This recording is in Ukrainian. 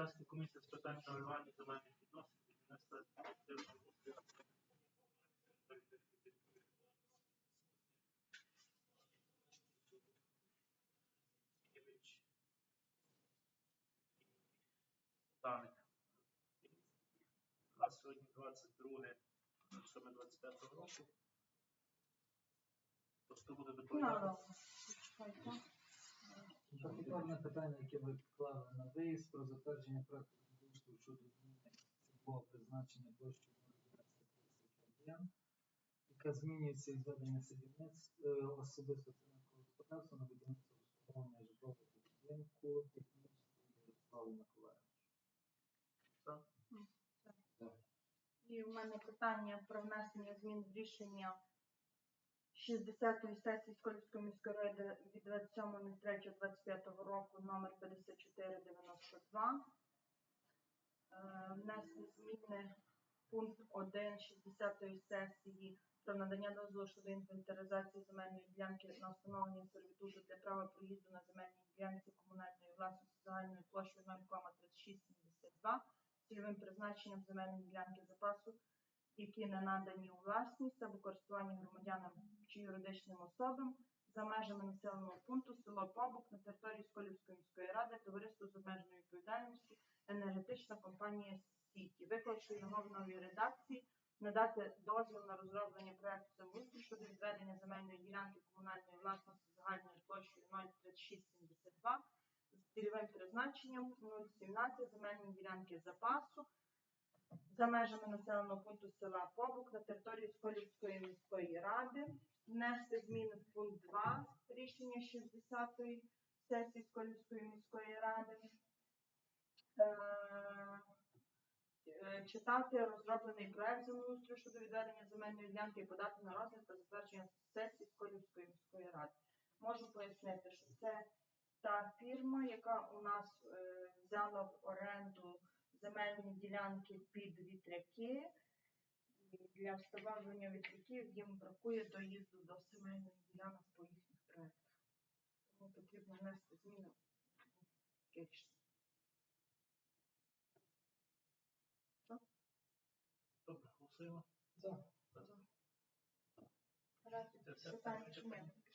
Депутатська комісія з питань регулювання земельних відносин віднесла даних. У нас сьогодні 22 саме 25 року. Тобто буде доповідати. Капітальне питання, яке ви вклали на виїзд про затвердження проекту будівництва щодо зміни призначення площі 0,31, яка змінюється із ведення садівництва е, особисто цивільного господарства на будівництво обслуговування житлового будинку технічного Ярославу Миколаївичу. І в мене питання про внесення змін в рішення 60-ї сесії Сколівської міської ради від 27.03.25 року номер 5492. Е, Внести зміни пункт 1 60-ї сесії про надання дозволу щодо інвентаризації земельної ділянки на встановлення сервітуту для права проїзду на земельній ділянці комунальної власності загальною площею 0,3672 цільовим призначенням земельної ділянки запасу, які не надані у власність або користування громадянам чи юридичним особам за межами населеного пункту село Побук на території Сколівської міської ради, товариство з обмеженою відповідальністю, енергетична компанія Сіті. Виклавши його в новій редакції, надати дозвіл на розроблення проекту землеустрою щодо відведення земельної ділянки комунальної власності загальною площею 03672 з цільовим призначенням 017 земельної ділянки запасу за межами населеного пункту села Побук на території Сколівської міської ради, внести зміни в пункт 2 рішення 60-ї сесії Сколівської міської ради, Е, е, читати розроблений проект землеустрою щодо відведення земельної ділянки і подати на розгляд та затвердження сесії Сколівської міської ради. Можу пояснити, що це та фірма, яка у нас е, взяла в оренду земельні ділянки під вітряки. І для встановлення вітряків їм бракує доїзду до земельних ділянок по їхніх проектах. Тому потрібно внести зміни в рішення. Добре, голосуємо. За. За. Все питання ні?